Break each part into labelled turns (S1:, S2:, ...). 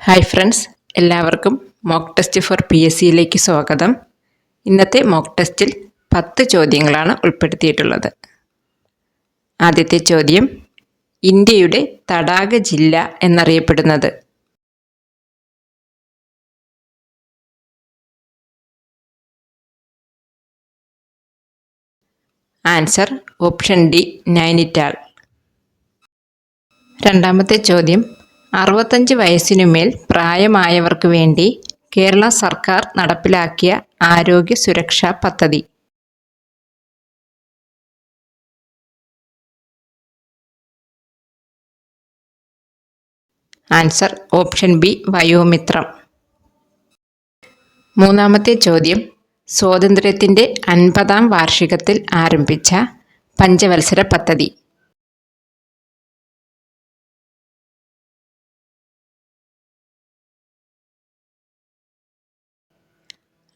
S1: Hi friends എല്ലാവർക്കും mock test for P S സിയിലേക്ക് സ്വാഗതം. ഇന്നത്തെ മോക്ക് ടെസ്റ്റിൽ പത്ത് ചോദ്യങ്ങളാണ് ഉൾപ്പെടുത്തിയിട്ടുള്ളത്. ആദ്യത്തെ ചോദ്യം ഇന്ത്യയുടെ തടാക ജില്ല എന്നറിയപ്പെടുന്നത്. ആൻസർ ഓപ്ഷൻ ഡി നൈനിറ്റാൾ രണ്ടാമത്തെ ചോദ്യം അറുപത്തഞ്ച് വയസ്സിനുമേൽ പ്രായമായവർക്ക് വേണ്ടി കേരള സർക്കാർ നടപ്പിലാക്കിയ ആരോഗ്യ സുരക്ഷാ പദ്ധതി. Answer option B Vayomithram. മൂന്നാമത്തെ ചോദ്യം. സ്വാതന്ത്ര്യത്തിന്റെ അൻപതാം വാർഷികത്തിൽ ആരംഭിച്ച പഞ്ചവത്സര പദ്ധതി.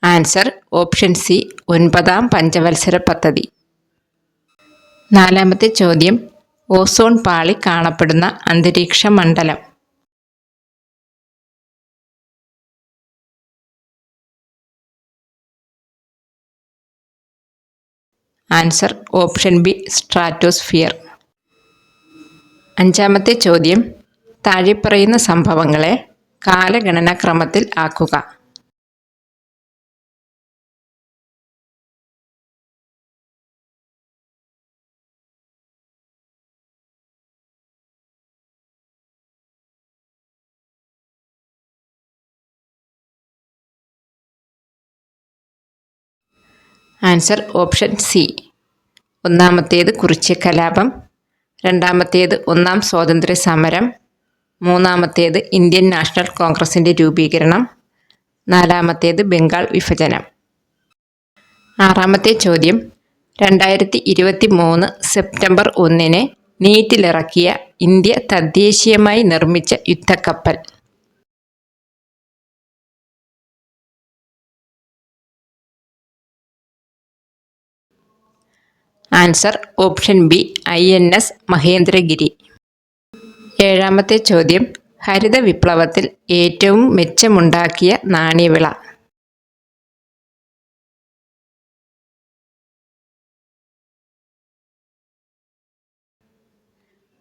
S1: ആൻസർ ഓപ്ഷൻ സി ഒൻപതാം പഞ്ചവത്സര പദ്ധതി. നാലാമത്തെ ചോദ്യം ഓസോൺ പാളി കാണപ്പെടുന്ന അന്തരീക്ഷ മണ്ഡലം. Answer option B stratosphere. അഞ്ചാമത്തെ ചോദ്യം താഴെ പറയുന്ന സംഭവങ്ങളെ കാലഗണനാക്രമത്തിൽ ആക്കുക. Answer option C. ഒന്നാമത്തേത് കുറിച്ച് കലാപം രണ്ടാമത്തേത് ഒന്നാം സ്വാതന്ത്ര്യ സമരം മൂന്നാമത്തേത് ഇന്ത്യൻ നാഷണൽ കോൺഗ്രസിന്റെ രൂപീകരണം നാലാമത്തേത് ബംഗാൾ വിഭജനം. ആറാമത്തെ ചോദ്യം. രണ്ടായിരത്തി ഇരുപത്തി മൂന്ന് സെപ്റ്റംബർ ഒന്നിന് നീറ്റിലിറക്കിയ ഇന്ത്യ തദ്ദേശീയമായി നിർമ്മിച്ച യുദ്ധക്കപ്പൽ answer option B I N S Mahendragiri. ഏഴാമത്തെ ചോദ്യം ഹരിത വിപ്ലവത്തിൽ ഏറ്റവും മെച്ചമുണ്ടാക്കിയ നാണ്യവിള.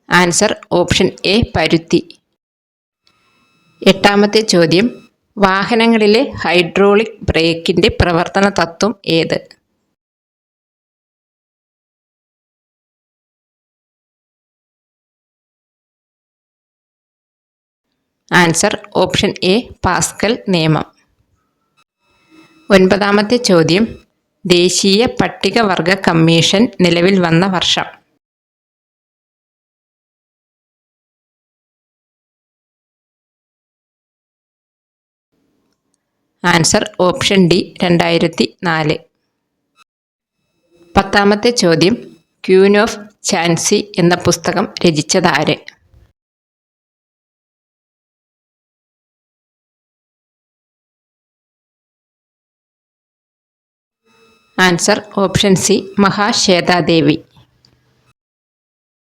S1: ആൻസർ ഓപ്ഷൻ എ പരുത്തി. എട്ടാമത്തെ ചോദ്യം വാഹനങ്ങളിലെ ഹൈഡ്രോളിക് ബ്രേക്കിന്റെ പ്രവർത്തന തത്വം ഏത്? ആൻസർ ഓപ്ഷൻ എ പാസ്കൽ നിയമം. ഒൻപതാമത്തെ ചോദ്യം ദേശീയ പട്ടികവർഗ കമ്മീഷൻ നിലവിൽ വന്ന വർഷം. ആൻസർ ഓപ്ഷൻ ഡി രണ്ടായിരത്തി നാല് പത്താമത്തെ ചോദ്യം ക്യൂൻ ഓഫ് ചാൻസി എന്ന പുസ്തകം രചിച്ചതാര് ആൻസർ ഓപ്ഷൻ സി മഹാശ്വേതാദേവി.